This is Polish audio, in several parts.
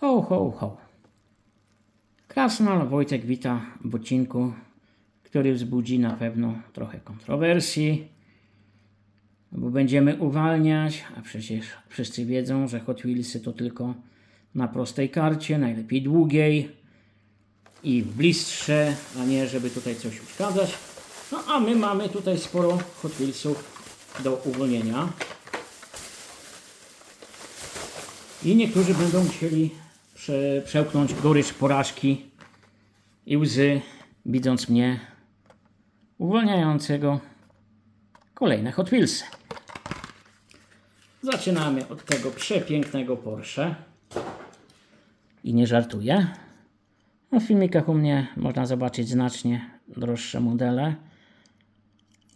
Ho, ho, ho. Krasnal Wojtek wita w odcinku, który wzbudzi na pewno trochę kontrowersji, bo będziemy uwalniać, a przecież wszyscy wiedzą, że Hot Wheelsy to tylko na prostej karcie, najlepiej długiej i w bliższe, a nie żeby tutaj coś uszkadzać. No a my mamy tutaj sporo Hot Wheelsów do uwolnienia. I niektórzy będą musieli prze, przełknąć gorycz porażki i łzy, widząc mnie uwalniającego kolejne Hot Wheelsy. Zaczynamy od tego przepięknego Porsche. I nie żartuję. W filmikach u mnie można zobaczyć znacznie droższe modele.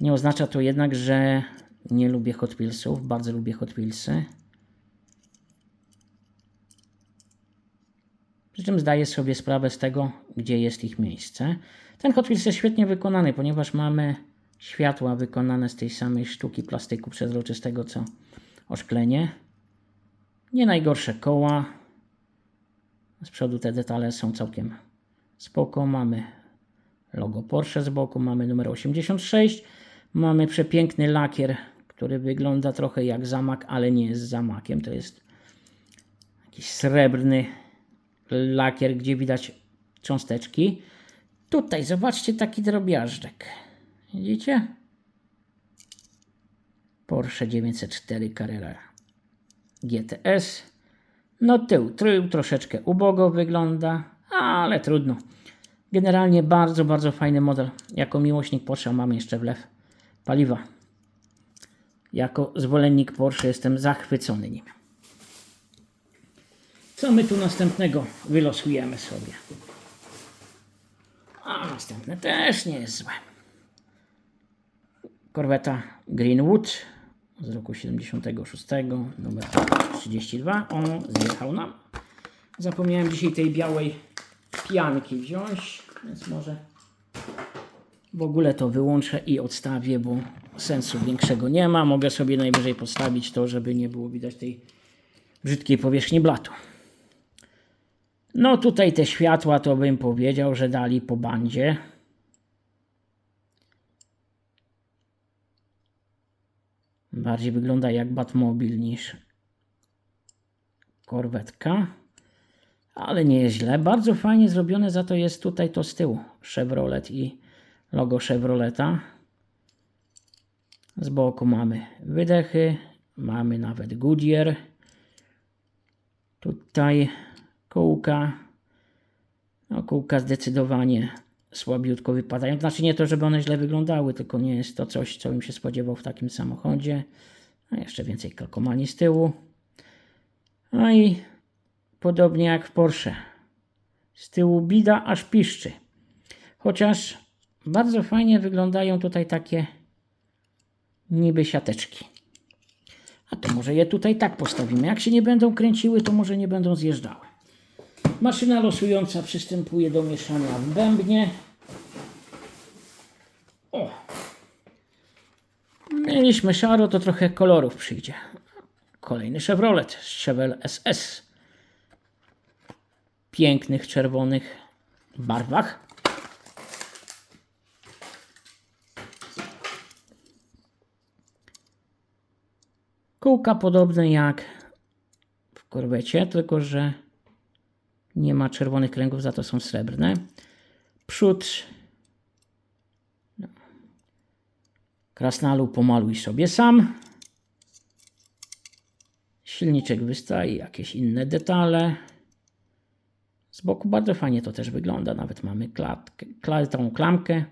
Nie oznacza to jednak, że nie lubię Hot Wheelsów. Bardzo lubię Hot Wheelsy. Przy czym zdaję sobie sprawę z tego, gdzie jest ich miejsce. Ten Hot Wheels jest świetnie wykonany, ponieważ mamy światła wykonane z tej samej sztuki plastyku przezroczystego co oszklenie. Nie najgorsze koła. Z przodu te detale są całkiem spoko. Mamy logo Porsche z boku, mamy numer 86. Mamy przepiękny lakier, który wygląda trochę jak zamak, ale nie jest zamakiem. To jest jakiś srebrny lakier, gdzie widać cząsteczki. Tutaj zobaczcie taki drobiażdżek. Widzicie? Porsche 904 Carrera GTS. No tył, tył troszeczkę ubogo wygląda, ale trudno. Generalnie bardzo, bardzo fajny model. Jako miłośnik Porsche mam jeszcze wlew paliwa. Jako zwolennik Porsche jestem zachwycony nim. Co my tu następnego wylosujemy sobie? A następne też nie jest złe. Korweta Greenwood z roku 76, numer 32. On zjechał nam. Zapomniałem dzisiaj tej białej pianki wziąć, więc może w ogóle to wyłączę i odstawię, bo sensu większego nie ma. Mogę sobie najwyżej postawić to, żeby nie było widać tej brzydkiej powierzchni blatu. No tutaj te światła to bym powiedział, że dali po bandzie. Bardziej wygląda jak Batmobil niż korwetka. Ale nie jest źle. Bardzo fajnie zrobione za to jest tutaj to z tyłu. Chevrolet i logo Chevroleta. Z boku mamy wydechy. Mamy nawet Goodyear. Tutaj kółka. No, kółka zdecydowanie słabiutko wypadają. Znaczy nie to, żeby one źle wyglądały, tylko nie jest to coś, co bym się spodziewał w takim samochodzie. A jeszcze więcej kalkomanii z tyłu. No i podobnie jak w Porsche. Z tyłu bida aż piszczy. Chociaż bardzo fajnie wyglądają tutaj takie niby siateczki. A to może je tutaj tak postawimy. Jak się nie będą kręciły, to może nie będą zjeżdżały. Maszyna losująca przystępuje do mieszania w bębnie. O! Mieliśmy szaro, to trochę kolorów przyjdzie. Kolejny Chevrolet Chevelle SS. Pięknych czerwonych barwach. Kółka podobne jak w korwecie, tylko że nie ma czerwonych kręgów, za to są srebrne. Przód no. krasnalu pomaluj sobie sam. Silniczek wystaje, jakieś inne detale. Z boku bardzo fajnie to też wygląda. Nawet mamy klatkę, kla- tą klamkę.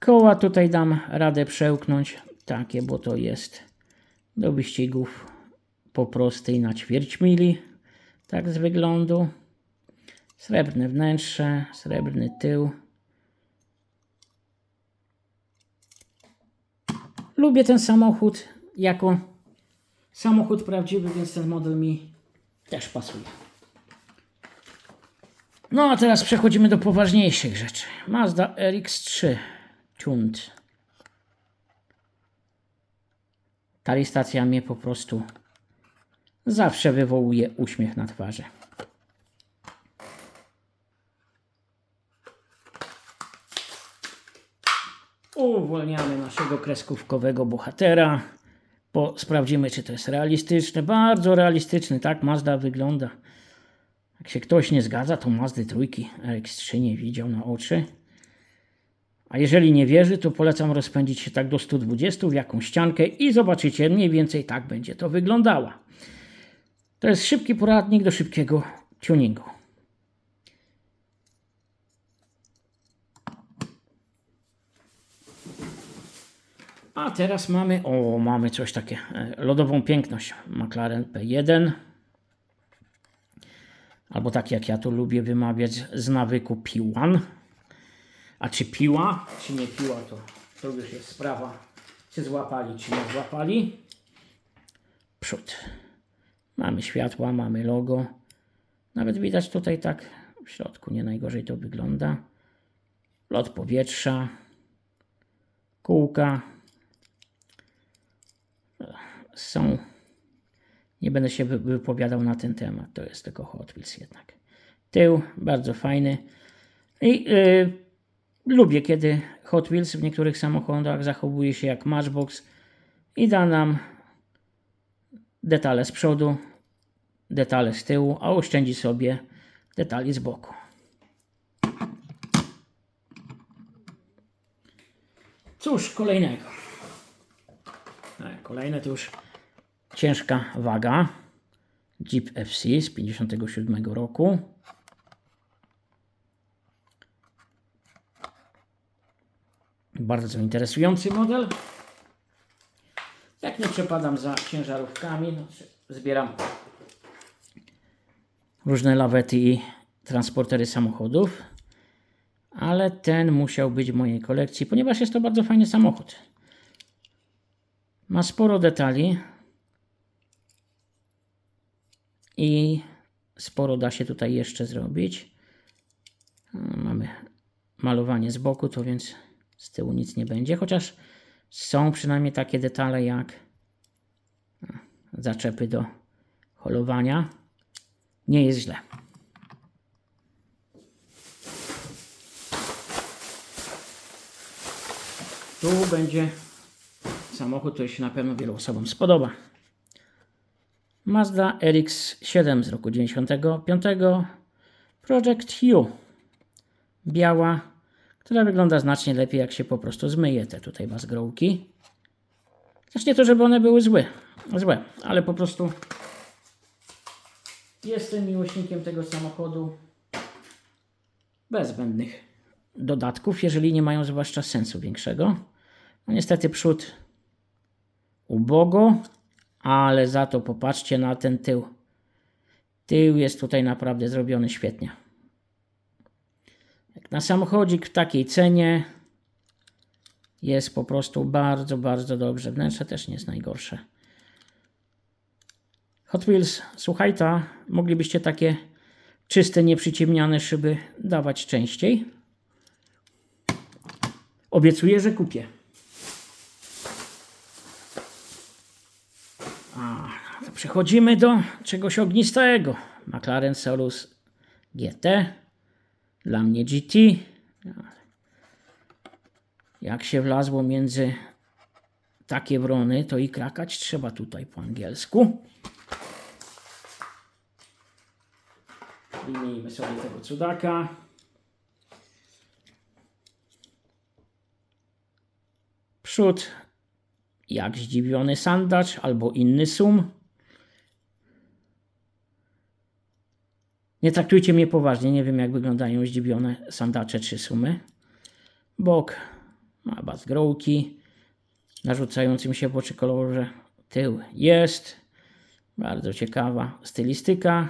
Koła tutaj dam radę przełknąć. Takie, bo to jest do wyścigów po prostej na ćwierć mili. Tak z wyglądu. Srebrne wnętrze, srebrny tył. Lubię ten samochód jako samochód prawdziwy, więc ten model mi też pasuje. No a teraz przechodzimy do poważniejszych rzeczy. Mazda RX-3 Tuned. Ta listacja mnie po prostu zawsze wywołuje uśmiech na twarzy. Uwolniamy naszego kreskówkowego bohatera. Bo sprawdzimy, czy to jest realistyczne. Bardzo realistyczny, tak Mazda wygląda. Jak się ktoś nie zgadza, to Mazdy trójki RX3 nie widział na oczy. A jeżeli nie wierzy, to polecam rozpędzić się tak do 120 w jakąś ściankę i zobaczycie, mniej więcej tak będzie to wyglądała. To jest szybki poradnik do szybkiego tuningu. A teraz mamy, o, mamy coś takie, e, lodową piękność. McLaren P1. Albo tak jak ja to lubię wymawiać z nawyku P1. A czy piła, czy nie piła, to, to już jest sprawa, czy złapali, czy nie złapali. Przód. Mamy światła, mamy logo. Nawet widać tutaj tak w środku, nie najgorzej to wygląda. Lot powietrza, kółka. Są. Nie będę się wy- wypowiadał na ten temat, to jest tylko Hot Wheels jednak. Tył bardzo fajny. I yy, lubię, kiedy Hot Wheels w niektórych samochodach zachowuje się jak Matchbox i da nam detale z przodu, detale z tyłu, a oszczędzi sobie detali z boku. Cóż, kolejnego. E, Kolejne to już ciężka waga. Jeep FC z 57 roku. Bardzo interesujący model. Jak nie przepadam za ciężarówkami, no, zbieram różne lawety i transportery samochodów. Ale ten musiał być w mojej kolekcji, ponieważ jest to bardzo fajny samochód. Ma sporo detali i sporo da się tutaj jeszcze zrobić. Mamy malowanie z boku, to więc z tyłu nic nie będzie, chociaż są przynajmniej takie detale jak zaczepy do holowania. Nie jest źle. Tu będzie samochód, który się na pewno wielu osobom spodoba. Mazda RX-7 z roku 95. Project U. Biała, która wygląda znacznie lepiej, jak się po prostu zmyje te tutaj bazgrołki. Też nie to, żeby one były złe, złe, ale po prostu jestem miłośnikiem tego samochodu bez zbędnych dodatków, jeżeli nie mają zwłaszcza sensu większego. No niestety przód ubogo, ale za to popatrzcie na ten tył. Tył jest tutaj naprawdę zrobiony świetnie. Na samochodzik w takiej cenie jest po prostu bardzo, bardzo dobrze. Wnętrze też nie jest najgorsze. Hot Wheels, słuchaj ta, moglibyście takie czyste, nieprzyciemniane szyby dawać częściej? Obiecuję, że kupię. A, przechodzimy do czegoś ognistego. McLaren Solus GT. Dla mnie GT. Jak się wlazło między takie wrony, to i krakać trzeba tutaj po angielsku. Wyjmijmy sobie tego cudaka. Przód jak zdziwiony sandacz albo inny sum. Nie traktujcie mnie poważnie, nie wiem jak wyglądają zdziwione sandacze czy sumy. Bok ma bazgrołki, narzucającym się oczy kolorze. Tył jest. Bardzo ciekawa stylistyka.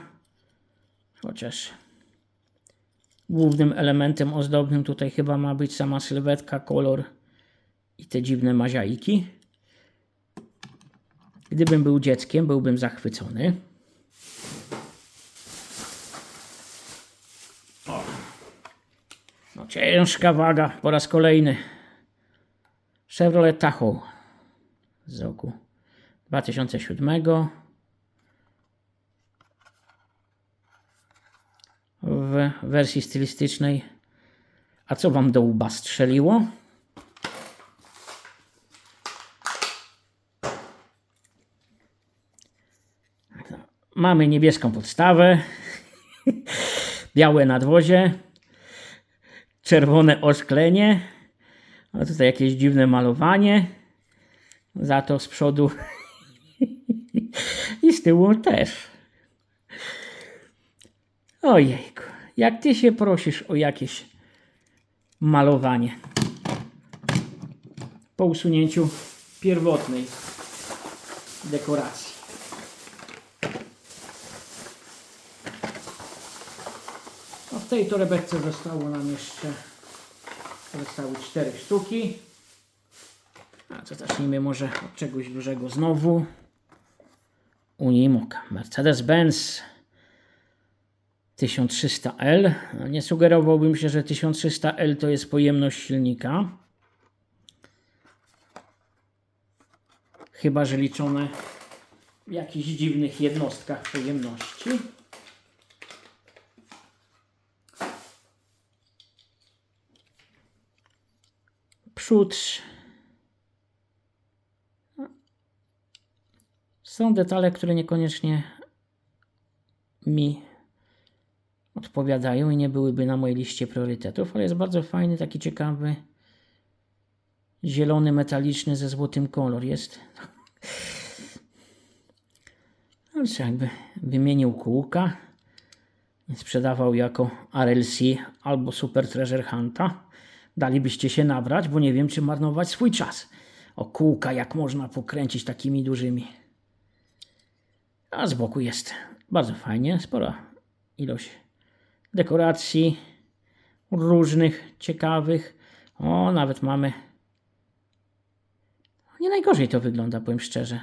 Chociaż głównym elementem ozdobnym tutaj chyba ma być sama sylwetka, kolor i te dziwne maziajki. Gdybym był dzieckiem, byłbym zachwycony. Ciężka waga po raz kolejny. Chevrolet Tahoe z roku 2007. W wersji stylistycznej. A co wam do łba strzeliło? Mamy niebieską podstawę, białe nadwozie, czerwone oszklenie, a tutaj jakieś dziwne malowanie, za to z przodu i z tyłu też. Ojejku, jak ty się prosisz o jakieś malowanie po usunięciu pierwotnej dekoracji. No w tej torebeczce zostało nam jeszcze zostały cztery sztuki. A to zacznijmy może od czegoś dużego znowu. Unimog, Mercedes-Benz 1300L. No, Nie sugerowałbym się, że 1300L to jest pojemność silnika. Chyba, że liczone w jakichś dziwnych jednostkach pojemności. Przód. Są detale, które niekoniecznie mi odpowiadają i nie byłyby na mojej liście priorytetów, ale jest bardzo fajny, taki ciekawy, zielony, metaliczny ze złotym kolor jest. No, czy jakby wymienił kółka sprzedawał jako RLC albo Super Treasure Hunta, dalibyście się nabrać, bo nie wiem, czy marnować swój czas. O kółka, jak można pokręcić takimi dużymi. A z boku jest bardzo fajnie, spora ilość dekoracji różnych, ciekawych. O, nawet mamy. Nie najgorzej to wygląda, powiem szczerze.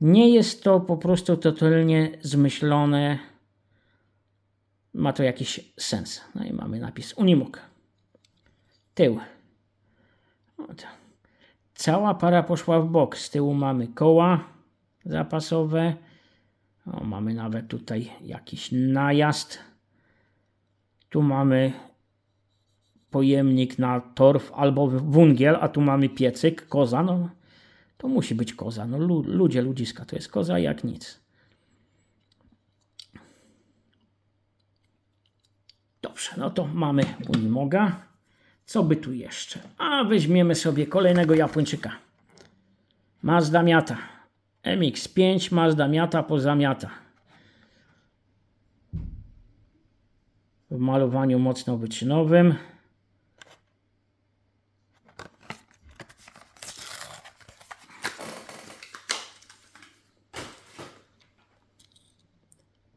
Nie jest to po prostu totalnie zmyślone. Ma to jakiś sens. No i mamy napis Unimog. Tył. O, to. Cała para poszła w bok. Z tyłu mamy koła zapasowe. O, mamy nawet tutaj jakiś najazd. Tu mamy pojemnik na torf albo wungiel, a tu mamy piecyk, koza. No, to musi być koza. No, lu, ludzie, ludziska, to jest koza jak nic. Dobrze, no to mamy Unimoga. Co by tu jeszcze? A weźmiemy sobie kolejnego Japończyka. Mazda Miata. MX5 Mazda Miata pozamiata. W malowaniu mocno wyczynowym.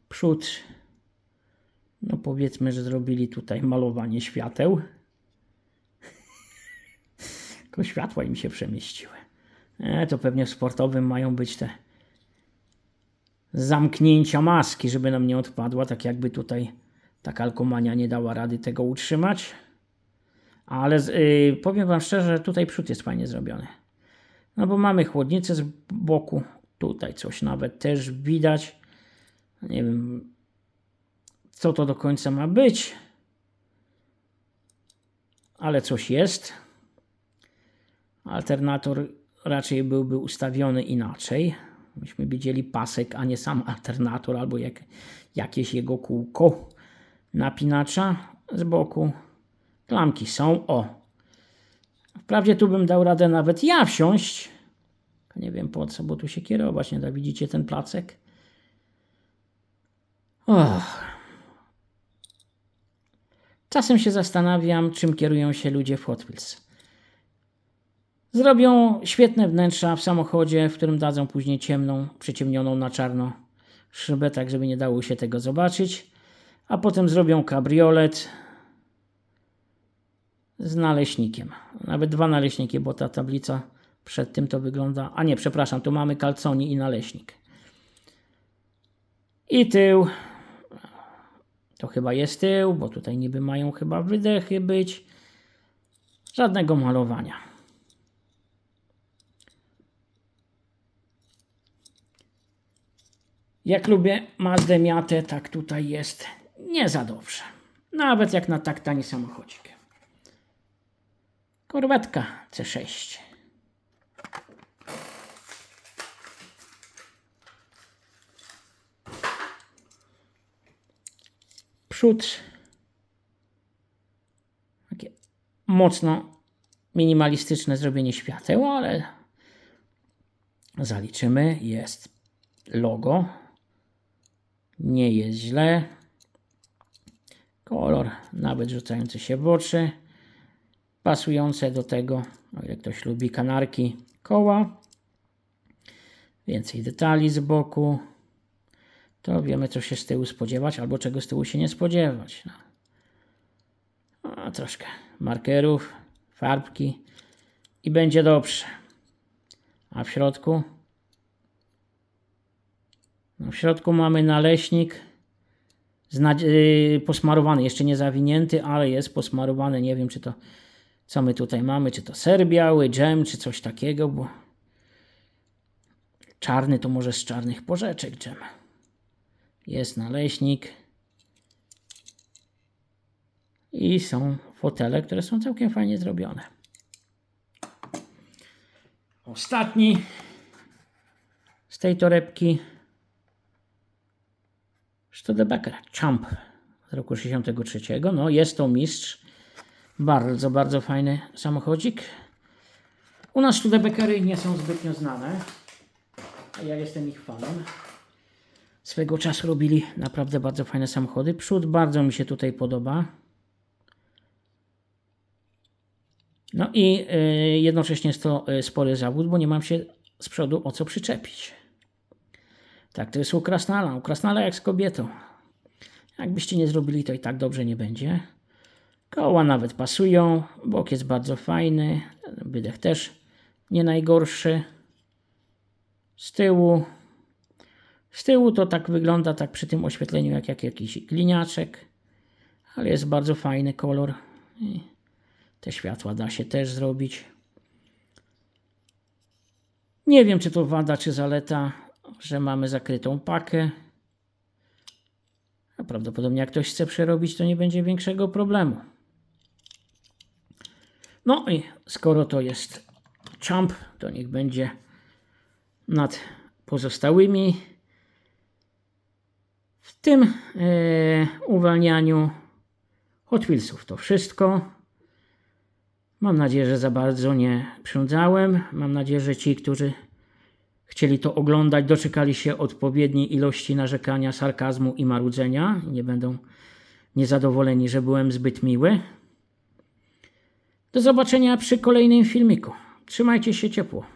Przód. No powiedzmy, że zrobili tutaj malowanie świateł. Tylko światła im się przemieściły. E, to pewnie w sportowym mają być te zamknięcia maski, żeby nam nie odpadła, tak jakby tutaj ta kalkomania nie dała rady tego utrzymać. Ale y, powiem Wam szczerze, tutaj przód jest fajnie zrobiony. No bo mamy chłodnicę z boku, tutaj coś nawet też widać. Nie wiem, co to do końca ma być, ale coś jest. Alternator raczej byłby ustawiony inaczej. Myśmy widzieli pasek, a nie sam alternator albo jak, jakieś jego kółko napinacza z boku. Klamki są. O! Wprawdzie tu bym dał radę nawet ja wsiąść. Nie wiem po co, bo tu się kierować nie da. Widzicie ten placek? Och. Czasem się zastanawiam, czym kierują się ludzie w Hot Wheels. Zrobią świetne wnętrza w samochodzie, w którym dadzą później ciemną, przyciemnioną na czarno szybę, tak żeby nie dało się tego zobaczyć. A potem zrobią kabriolet z naleśnikiem. Nawet dwa naleśniki, bo ta tablica przed tym to wygląda. A nie, przepraszam, tu mamy kalconi i naleśnik. I tył. To chyba jest tył, bo tutaj niby mają chyba wydechy być. Żadnego malowania. Jak lubię Mazdę Miatę, tak tutaj jest nie za dobrze. Nawet jak na tak tani samochodzik. Korwetka C6. Przód. Takie mocno minimalistyczne zrobienie świateł, ale zaliczymy. Jest logo nie jest źle. Kolor nawet rzucający się w oczy. Pasujące do tego, o ile ktoś lubi kanarki, koła. Więcej detali z boku. To wiemy, co się z tyłu spodziewać, albo czego z tyłu się nie spodziewać. No. A, troszkę markerów, farbki i będzie dobrze. A w środku? W środku mamy naleśnik yy, posmarowany, jeszcze nie zawinięty, ale jest posmarowany. Nie wiem, czy to co my tutaj mamy, czy to ser biały, dżem, czy coś takiego, bo czarny to może z czarnych porzeczek dżem. Jest naleśnik. I są fotele, które są całkiem fajnie zrobione. Ostatni z tej torebki Studebaker Champ z roku 63. No jest to mistrz. Bardzo, bardzo fajny samochodzik. U nas Studebakery nie są zbytnio znane. Ja jestem ich fanem. Swego czasu robili naprawdę bardzo fajne samochody. Przód bardzo mi się tutaj podoba. No i y, jednocześnie jest to y, spory zawód, bo nie mam się z przodu o co przyczepić. Tak, to jest u Krasnala. U Krasnala jak z kobietą. Jakbyście nie zrobili, to i tak dobrze nie będzie. Koła nawet pasują. Bok jest bardzo fajny. Wydech też nie najgorszy. Z tyłu. Z tyłu to tak wygląda, tak przy tym oświetleniu, jak, jak jakiś gliniaczek. Ale jest bardzo fajny kolor. I te światła da się też zrobić. Nie wiem, czy to wada, czy zaleta, że mamy zakrytą pakę. A prawdopodobnie jak ktoś chce przerobić, to nie będzie większego problemu. No i skoro to jest champ, to niech będzie nad pozostałymi. W tym e, uwalnianiu Hot Wheelsów to wszystko. Mam nadzieję, że za bardzo nie przynudzałem. Mam nadzieję, że ci, którzy chcieli to oglądać, doczekali się odpowiedniej ilości narzekania, sarkazmu i marudzenia. Nie będą niezadowoleni, że byłem zbyt miły. Do zobaczenia przy kolejnym filmiku. Trzymajcie się ciepło.